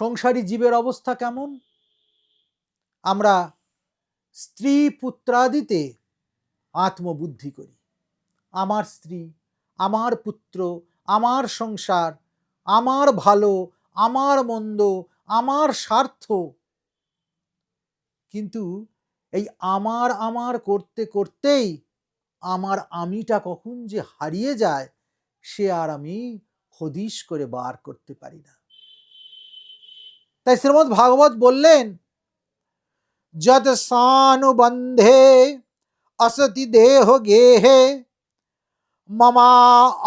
সংসারী জীবের অবস্থা কেমন? আমরা স্ত্রী পুত্রাদিতে আত্মবুদ্ধি করি। আমার স্ত্রী, আমার পুত্র, আমার সংসার, আমার ভালো, আমার মন্দ, আমার স্বার্থ। কিন্তু এই আমার আমার করতে করতেই আমার আমিটা কখন যে হারিয়ে যায়, সে আর আমি হদিশ করে বার করতে পারি না। তাই শ্রীমদ ভাগবত বললেন, যত সানুবন্ধে অসতি দেহ গেহে, মমা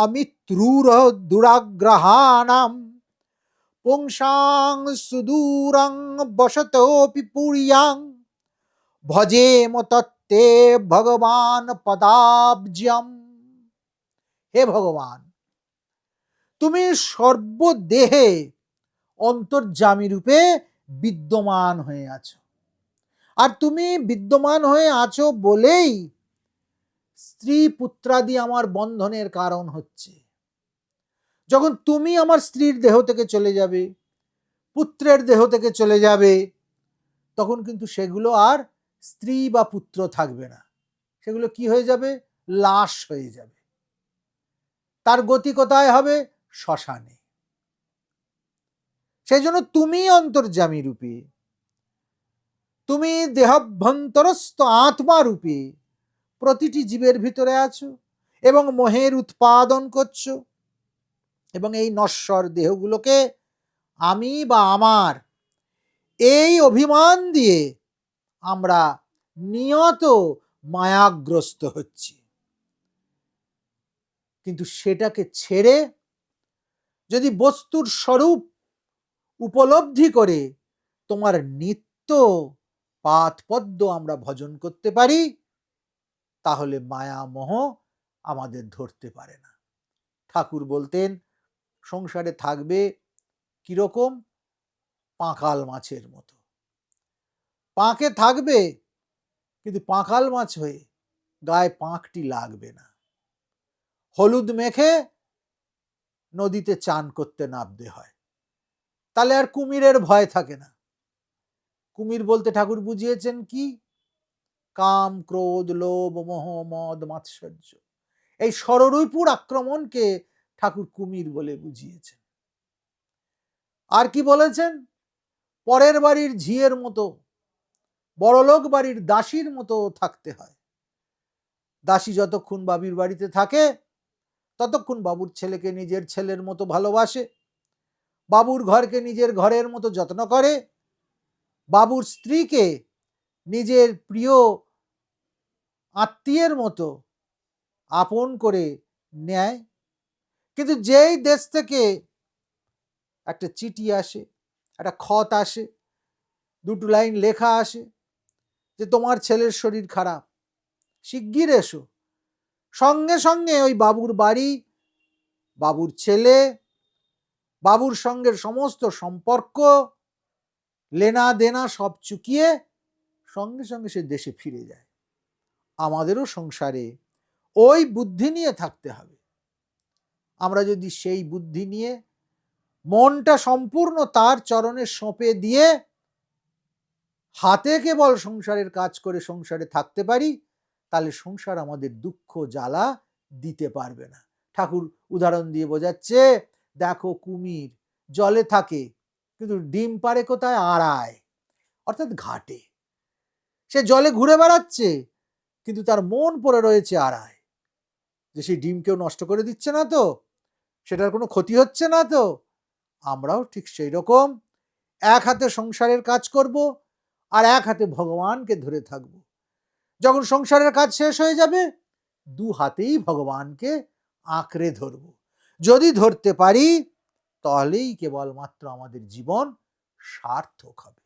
অমিত্রুর দুরাগ্রহাণাম পুংসাং সুদূরং বসতোপি পুরিয়াং, ভজেম তত্ত্বে ভগবান পদাব্জম হে ভগবান, তুমি সর্বদেহে অন্তর্জামী রূপে বিদ্যমান হয়ে আছো। আর তুমি বিদ্যমান হয়ে আছো বলেই স্ত্রী পুত্রাদি আমার বন্ধনের কারণ হচ্ছে। যখন তুমি আমার স্ত্রীর দেহ থেকে চলে যাবে, পুত্রের দেহ থেকে চলে যাবে, তখন কিন্তু সেগুলো আর স্ত্রী বা পুত্র থাকবে না। সেগুলো কি হয়ে যাবে? লাশ হয়ে যাবে। তার গতি কোথায় হবে? শ্মশানে। সেই জন্য তুমি অন্তর্জামী রূপে। তুমি দেহাভ্যন্তরস্থ আত্মা রূপে। প্রতিটি জীবের ভিতরে আছো এবং মোহের উৎপাদন করছ। এবং এই নশ্বর দেহগুলোকে আমি বা আমার এই অভিমান দিয়ে আমরা নিয়ত মায়াগ্রস্ত হচ্ছি। কিন্তু সেটাকে ছেড়ে যদি বস্তুর স্বরূপ উপলব্ধি করে তোমার নিত্য পাত পদ্ম আমরা ভজন করতে পারি, তাহলে মায়া মোহ আমাদের ধরতে পারে না। ঠাকুর বলতেন, সংসারে থাকবে কীরকম? পাঁকাল মাছের মতো। পাঁকে থাকবে, কিন্তু পাঁকাল মাছ হয়ে গায়ে পাঁকটি লাগবে না। হলুদ মেখে নদীতে চান করতে নামতে হয়। তাহলে আর কুমিরের ভয় থাকে না। কুমির বলতে ঠাকুর বুঝিয়েছেন কি? কাম, ক্রোধ, লোভ, মোহ, মদ, মাৎসর্য। এই ষড়রূপুর আক্রমণকে ঠাকুর কুমির বলে বুঝিয়েছেন। আর কি বলেছেন? পরের বাড়ির ঝিয়ের মতো, বড়লোক বাড়ির দাসীর মতো থাকতে হয়। দাসী যতক্ষণ বাবির বাড়িতে থাকে, ততক্ষণ বাবুর ছেলেকে নিজের ছেলের মতো ভালোবাসে। বাবুর ঘরকে নিজের ঘরের মতো যত্ন করে। বাবুর স্ত্রীকে নিজের প্রিয় আত্মীয়ের মতো আপন করে নেয়। কিন্তু যেই দেশ থেকে একটা চিঠি আসে, একটা খত আসে, দুটো লাইন লেখা আসে যে তোমার ছেলের শরীর খারাপ, শিগগির এসো। সঙ্গে সঙ্গে ওই বাবুর বাড়ি, বাবুর ছেলে বাবুর সঙ্গে সমস্ত সম্পর্ক লেনা দেনা সব চুকিয়ে সঙ্গে সঙ্গে সে দেশে ফিরে যায়। আমাদেরও সংসারে ওই বুদ্ধি নিয়ে থাকতে হবে। আমরা যদি সেই বুদ্ধি নিয়ে মনটা সম্পূর্ণ তার চরণে সঁপে দিয়ে হাতে কেবল সংসারের কাজ করে সংসারে থাকতে পারি, তাহলে সংসার আমাদের দুঃখ, জ্বালা দিতে পারবে না। ঠাকুর উদাহরণ দিয়ে বোঝাচ্ছে দেখো কুমির, জলে থাকে, কিন্তু ডিম পারে কোথায়? আড়ায়। অর্থাৎ ঘাটে। সে জলে ঘুরে বেড়াচ্ছে, কিন্তু তার মন পড়ে রয়েছে আড়ায়। যে সেই ডিম কেউ নষ্ট করে দিচ্ছে না তো? সেটার কোনো ক্ষতি হচ্ছে না তো? আমরাও ঠিক সেই রকম। এক হাতে সংসারের কাজ করব আর এক হাতে ভগবানকে ধরে থাকব। যখন সংসারের কাজ শেষ হয়ে যাবে, দু হাতেই ভগবানকে আঁকড়ে ধরব। যদি ধরতে পারি তাহলেই কেবলমাত্র আমাদের জীবন সার্থক হবে।